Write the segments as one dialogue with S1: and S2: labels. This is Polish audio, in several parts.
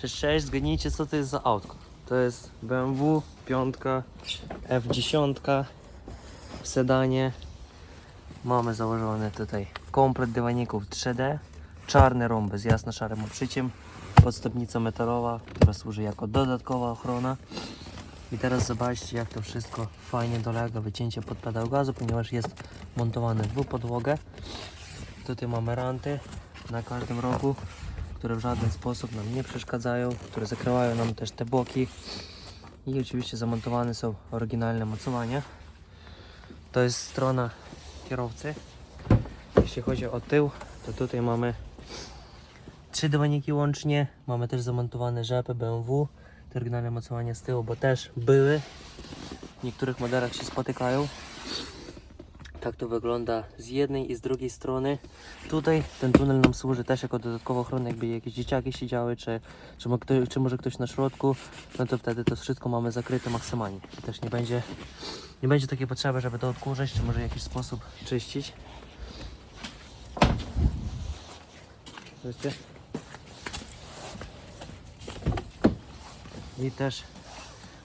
S1: Cześć, cześć, zgadnijcie co to jest za autko. To jest BMW 5 F10 w sedanie. Mamy założony tutaj komplet dywaników 3D, czarne rąby z jasno-szarym obszyciem, podstawnica metalowa, która służy jako dodatkowa ochrona. I teraz zobaczcie jak to wszystko fajnie dolega wycięcie pod pedał gazu, ponieważ jest montowane w podłogę. Tutaj mamy ranty na każdym rogu, które w żaden sposób nam nie przeszkadzają, które zakrywają nam też te boki. I oczywiście zamontowane są oryginalne mocowania. To jest strona kierowcy. Jeśli chodzi o tył, to tutaj mamy trzy dywaniki łącznie. Mamy też zamontowane rzepy BMW. Te oryginalne mocowania z tyłu, bo też były. W niektórych modelach się spotykają. Tak to wygląda z jednej i z drugiej strony. Tutaj ten tunel nam służy też jako dodatkowa ochrona, jakby jakieś dzieciaki siedziały, czy, czy, mo- kto, czy może ktoś na środku, no to wtedy to wszystko mamy zakryte maksymalnie. Też nie będzie, nie będzie takiej potrzeby, żeby to odkurzać, czy może w jakiś sposób czyścić. Wiecie? I też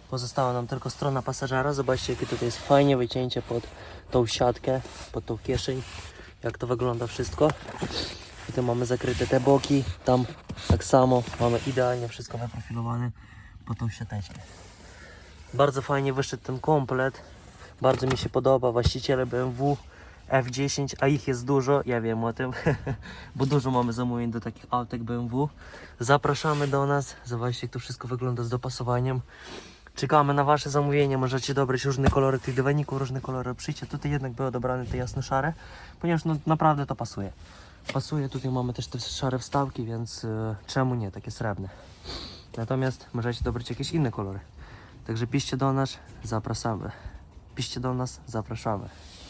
S1: pozostała nam tylko strona pasażera. Zobaczcie, jakie tutaj jest fajnie wycięcie pod tą siatkę, pod tą kieszeń. Jak to wygląda wszystko. I tu mamy zakryte te boki. Tam tak samo mamy idealnie wszystko wyprofilowane pod tą siateczkę. Bardzo fajnie wyszedł ten komplet. Bardzo mi się podoba. Właściciele BMW F10, a ich jest dużo, ja wiem o tym, bo dużo mamy zamówień do takich autek BMW. Zapraszamy do nas. Zobaczcie, jak to wszystko wygląda z dopasowaniem. Czekamy na Wasze zamówienia. Możecie dobrać różne kolory tych dywaników, różne kolory przyjście. Tutaj jednak były dobrane te jasno-szare, ponieważ no, naprawdę to pasuje. Pasuje, tutaj mamy też te szare wstawki, więc e, czemu nie, takie srebrne. Natomiast możecie dobrać jakieś inne kolory. Także piszcie do nas, zapraszamy. Piszcie do nas, zapraszamy.